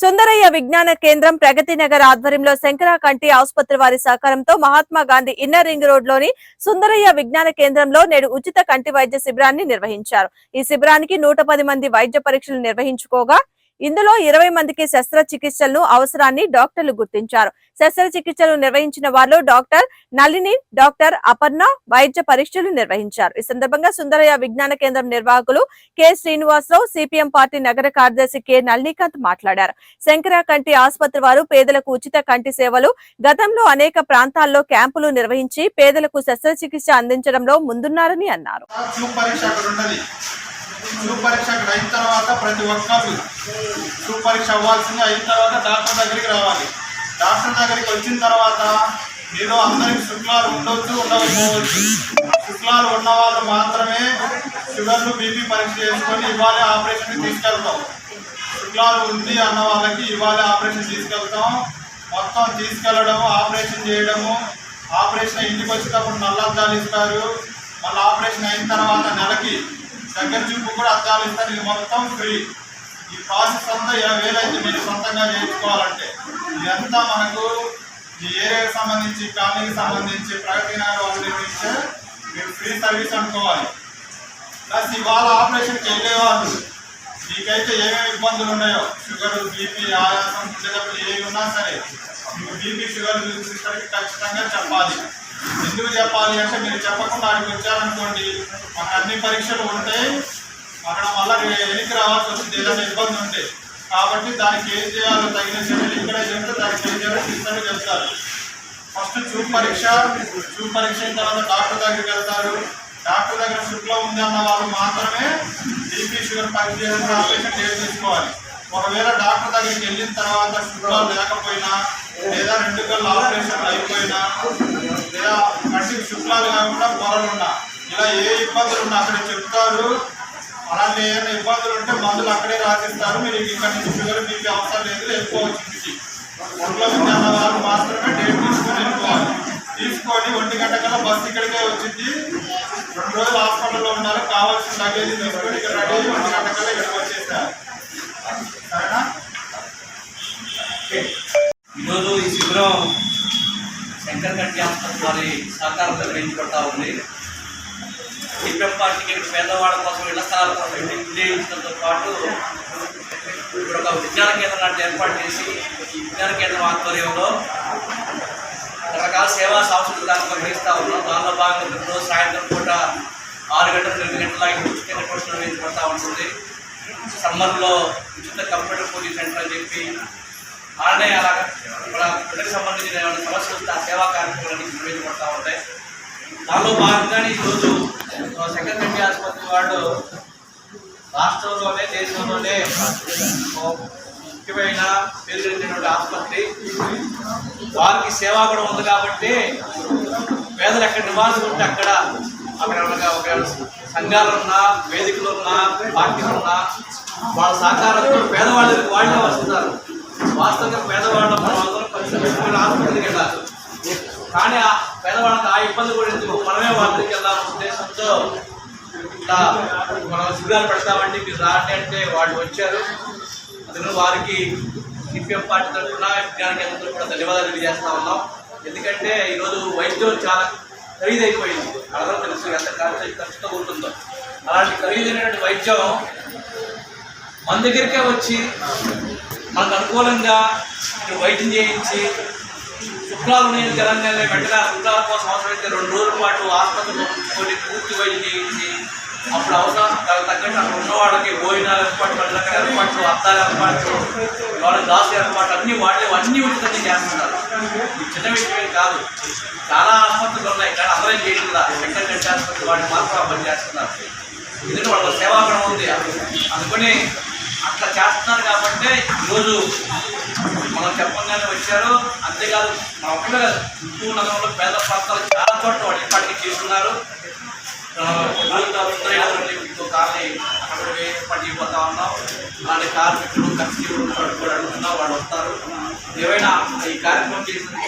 సుందరయ్య విజ్ఞాన కేంద్రం ప్రగతి నగర్ ఆధ్వర్యంలో శంకర కంటి ఆసుపత్రి వారి సహకారంతో మహాత్మా గాంధీ ఇన్నర్ రింగ్ రోడ్లోని సుందరయ్య విజ్ఞాన కేంద్రంలో నేడు ఉచిత కంటి వైద్య శిబిరాన్ని నిర్వహించారు. ఈ శిబిరానికి నూట పది మంది వైద్య పరీక్షలు నిర్వహించుకోగా ఇందులో ఇరవై మందికి శస్త్రచికిత్సలను అవసరాన్ని డాక్టర్లు గుర్తించారు. శస్త్రచికిత్సలు నిర్వహించిన వారిలో డాక్టర్ నలిని డాక్టర్ అపర్ణ వైద్య పరీక్షలు నిర్వహించారు. ఈ సందర్భంగా సుందరయ్య విజ్ఞాన కేంద్రం నిర్వాహకులు కె. శ్రీనివాసరావు సిపిఎం పార్టీ నగర కార్యదర్శి కె. నళినీకాంత్ మాట్లాడారు. శంకర కంటి ఆసుపత్రి వారు పేదలకు ఉచిత కంటి సేవలు గతంలో అనేక ప్రాంతాల్లో క్యాంపులు నిర్వహించి పేదలకు శస్త్రచికిత్స అందించడంలో ముందున్నారని అన్నారు. ట్యూబ్ అక్కడ అయిన తర్వాత ప్రతి ఒక్కరు సుపరీక్ష అవ్వాల్సింది అయిన తర్వాత డాక్టర్ దగ్గరికి రావాలి. డాక్టర్ దగ్గరికి వచ్చిన తర్వాత మీరు అందరికి శుక్లాలు ఉండొచ్చు ఉండకపోవచ్చు. శుక్లాలు ఉన్న వాళ్ళు మాత్రమే షుగర్లు బీపీ పరీక్ష చేసుకొని ఇవాళ ఆపరేషన్కి తీసుకెళ్తాం. శుక్లాలు ఉంది అన్న వాళ్ళకి ఇవాళ ఆపరేషన్ తీసుకెళ్తాం. మొత్తం తీసుకెళ్ళడము ఆపరేషన్ చేయడము. ఆపరేషన్ ఇంటికి వచ్చేటప్పుడు నల్లద్దాలు ఇస్తారు. మళ్ళీ ఆపరేషన్ అయిన తర్వాత నెలకి దగ్గర చూపు కూడా అద్దాలు ఇస్తారు ఇది మొత్తం ఫ్రీ ఈ ప్రాసెస్ అంతా ఇరవై వేలు అయితే మీరు సొంతంగా చేయించుకోవాలంటే ఇదంతా మనకు ఈ ఏరియాకి సంబంధించి కాలనీకి సంబంధించి ప్రగతి నగర్ వాళ్ళు నిర్మించే మీరు ఫ్రీ సర్వీస్ అనుకోవాలి. ప్లస్ ఇవాళ ఆపరేషన్కి వెళ్ళేవాళ్ళు మీకైతే ఏమేమి ఇబ్బందులు ఉన్నాయో షుగర్ బీపీ ఆయాసం గుండెదప్పుడు ఏవి ఉన్నా సరే మీకు బీపీ షుగర్ చూసేసరికి ఖచ్చితంగా చెప్పాలి. ఎందుకు చెప్పాలి అంటే మీరు చెప్పకుండా అక్కడికి వచ్చారనుకోండి మాకు అన్ని పరీక్షలు ఉంటాయి అక్కడ మళ్ళీ వెనక్కి రావాల్సి వస్తుంది ఏదైనా ఇబ్బంది ఉంటే. కాబట్టి దానికి ఏం చేయాలో తగిన చర్యలు ఇక్కడే చెప్తే దానికి ఏం చేయాలో సిస్టర్లు చెప్తారు. ఫస్ట్ చూపు పరీక్ష చూపు పరీక్ష అయిన తర్వాత డాక్టర్ దగ్గరికి వెళ్తారు. డాక్టర్ దగ్గర శుక్లం ఉంది అన్న వాళ్ళు మాత్రమే బీపీ షుగర్ పరీక్ష ఆపరేషన్ డేట్ తీసుకోవాలి ఒకవేళ డాక్టర్ దగ్గరికి వెళ్ళిన తర్వాత షుగర్ లేకపోయినా లేదా రెండు కళ్ళు ఆపరేషన్ అయిపోయినా ఇలా కంటికి శుక్లాలు కాకుండా పొరలున్నా ఇలా ఏ ఇబ్బందులు ఉన్నా అక్కడ చెప్తారు. అలాంటి ఏమైనా ఇబ్బందులు ఉంటే మందులు అక్కడే రాసిస్తారు. మీరు ఇక్కడ నుంచి షుగర్ మీకు అవసరం లేదు వెళ్ళిపోవచ్చు ఇంటికి. ఒంట్లో ఉన్న అన్న మాత్రమే డేట్ తీసుకొని వెళ్ళిపోవాలి. తీసుకొని ఒంటి గంట కల్లా బస్సు ఇక్కడికే వచ్చింది. రెండు రోజులు హాస్పిటల్లో ఉన్నారు కావాల్సిన లగేజ్ తీసుకొని ఇక్కడ రెడీ అయ్యి ఒంటి గంట కల్లా ఇక్కడికి వచ్చేసారు సరేనా ఈరోజు ఈ శిబిరం శంకర్ మరి సహకారం నిర్వహించబడతా ఉంది. సిపిఎం పార్టీకి ఇక్కడ పేదవాళ్ళ కోసం ఇళ్ళ స్థలాల కోసం వినియోగించడంతో పాటు ఇక్కడ ఒక విజ్ఞాన కేంద్రం లాంటి ఏర్పాటు చేసి ఈ విజ్ఞాన కేంద్రం ఆధ్వర్యంలో రకరకాల సేవా సాంస్కృతిక దాన్ని నిర్వహిస్తూ ఉన్నాం. దానిలో భాగంగా రోజు సాయంత్రం పూట ఆరు గంటల రెండు గంటల ఉచిత కోర్సు నిర్వహించబడతా ఉంటుంది. సమ్మర్లో ఉచిత కంప్యూటర్ కోచింగ్ సెంటర్ అని చెప్పి అలానే అలా మన బిడ్డకు సంబంధించిన ఏమైనా సమస్యలు వస్తే ఆ సేవా కార్యక్రమాలన్నీ నిర్వహించబడతా ఉంటాయి. దానిలో భాగంగానే ఈరోజు సెక్రటరీ ఆసుపత్రి వాళ్ళు రాష్ట్రంలోనే దేశంలోనే ముఖ్యమైన పేరుగొందినటువంటి ఆసుపత్రి. వారికి సేవా కూడా ఉంది కాబట్టి పేదలు ఎక్కడ నివాసం ఉంటే అక్కడ అక్కడ ఒక సంఘాలు ఉన్నా వేదికలు ఉన్నా పార్టీలు ఉన్నా వాళ్ళ సహకారంతో పేదవాళ్ళకి వాళ్ళే వస్తున్నారు. వాస్తవంగా పేదవాళ్ళ మనం పరిశ్రమ ఆసుపత్రికి వెళ్ళాలి. కానీ ఆ పేదవాళ్ళకి ఆ ఇబ్బంది కూడా ఎందుకు? మనమే వాళ్ళ దగ్గరికి వెళ్ళాలన్న ఉద్దేశంతో ఇట్లా మనం శిబిరాలు పెడతామండి మీరు రాండి అంటే వాళ్ళు వచ్చారు. అందుకని వారికి సిపిఎం పార్టీ తరఫున విజ్ఞాన కేంద్రం కూడా ధన్యవాదాలు తెలియజేస్తా ఉన్నాం. ఎందుకంటే ఈరోజు వైద్యం చాలా ఖరీదైపోయింది. అందరూ తెలుసు ఎంత ఖర్చు ఖర్చుతో ఉంటుందో అలాంటి ఖరీదైనటువంటి వైద్యం మన దగ్గరికే వచ్చి మనకు అనుకూలంగా ఇక్కడ వైద్యం చేయించి శుక్లాలు నేను తెలంగాణలో వెంటనే ఆ శుక్లాల కోసం అవసరమైతే రెండు రోజుల పాటు ఆసుపత్రిలో కొన్ని పూర్తి వైద్యం చేయించి అప్పుడు అవసరం తగ్గట్టు అక్కడ ఉన్న వాళ్ళకి భోజనాలు ఏర్పాట్లు అక్కడ ఏర్పాట్లు అద్దాలు ఏర్పాట్లు వాళ్ళ దాసు ఏర్పాట్లు అన్నీ వాళ్ళే అన్నీ ఉచితంగా చేస్తున్నారు. చిన్న విషయమే కాదు. చాలా ఆసుపత్రులు ఉన్నాయి కానీ అందరూ చేయట్లా వెంకట గంట ఆసుపత్రి వాళ్ళు మాత్రం పని చేస్తున్నారు. ఎందుకంటే వాళ్ళ సేవాగుణం ఉంది. అందుకని అట్లా చేస్తున్నారు కాబట్టి ఈరోజు మనం చెప్పంగానే వచ్చారు. అంతేకాదు మన ఒక్కడే కాదు గుంటూరు నగరంలో పేద ప్రాంతాలు చాలా చోట్ల వాళ్ళు ఇప్పటికీ చేస్తున్నారు. ఆ, ఊరిలో అక్కడ ఉన్నాం. అలాంటి కార్మికులు కష్టజీవులు కూడా అడుగుతున్నా వాళ్ళు వస్తారు. ఏవైనా ఈ కార్యక్రమం చేసిన